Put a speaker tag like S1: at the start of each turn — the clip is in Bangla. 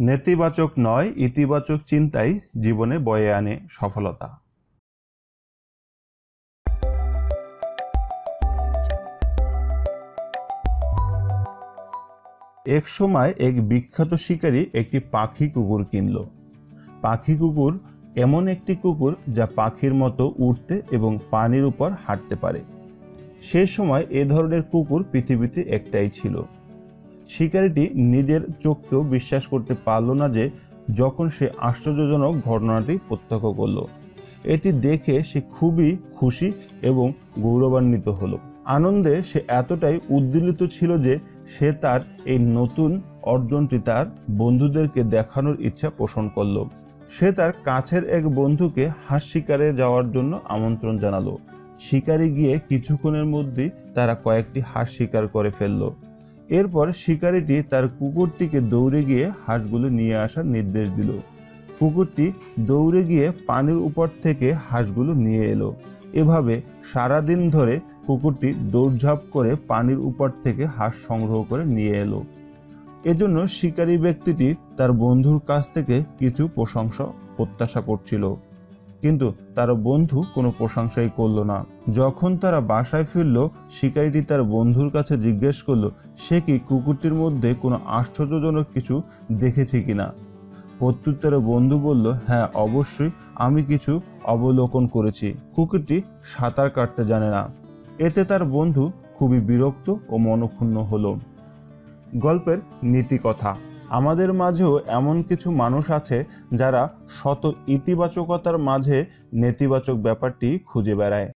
S1: নেতিবাচক নয়, ইতিবাচক চিন্তাই জীবনে বয়ে আনে সফলতা। এক সময় এক বিখ্যাত শিকারী একটি পাখি কুকুর কিনল। পাখি কুকুর এমন একটি কুকুর যা পাখির মতো উঠতে এবং পানির উপর হাঁটতে পারে। সে সময় এ ধরনের কুকুর পৃথিবীতে একটাই ছিল। শিকারীটি নিজের চোখকেও বিশ্বাস করতে পারল না যে যখন সে আশ্চর্যজনক ঘটনাটি প্রত্যক্ষ করল, এটি দেখে সে খুবই খুশি এবং গৌরবান্বিত হলো। আনন্দে সে এতটাই উদ্দীলিত ছিল যে সে তার এই নতুন অর্জনটি তার বন্ধুদেরকে দেখানোর ইচ্ছা পোষণ করল। সে তার কাছের এক বন্ধুকে হাঁস শিকারে যাওয়ার জন্য আমন্ত্রণ জানালো। শিকারে গিয়ে কিছুক্ষণের মধ্যেই তারা কয়েকটি হাঁস শিকার করে ফেলল। এরপর শিকারিটি তার কুকুরটিকে দৌড়ে গিয়ে হাঁসগুলো নিয়ে আসার নির্দেশ দিল। কুকুরটি দৌড়ে গিয়ে পানির উপর থেকে হাঁসগুলো নিয়ে এলো। এভাবে সারাদিন ধরে কুকুরটি দৌড়ঝাঁপ করে পানির উপর থেকে হাঁস সংগ্রহ করে নিয়ে এলো। এজন্য শিকারী ব্যক্তিটি তার বন্ধুর কাছ থেকে কিছু প্রশংসা, প্রত্যাশা করছিল। কিন্তু তার বন্ধু কোনো প্রশংসাই করল না। যখন তারা বাসায় ফিরল, শিকারীটি তার বন্ধুর কাছে জিজ্ঞেস করল, সে কি কুকুরটির মধ্যে কোনো আশ্চর্যজনক কিছু দেখেছে কিনা প্রত্যুত্তরে বন্ধু বলল হ্যাঁ অবশ্যই আমি কিছু অবলোকন করেছি। কুকুরটি সাঁতার কাটতে জানে না। এতে তার বন্ধু খুবই বিরক্ত ও মনক্ষুণ্ণ হলো। গল্পের নীতি কথা। আমাদের মাঝেও এমন কিছু মানুষ আছে যারা শত ইতিবাচকতার মাঝে নেতিবাচক ব্যাপারটি খুঁজে বেড়ায়।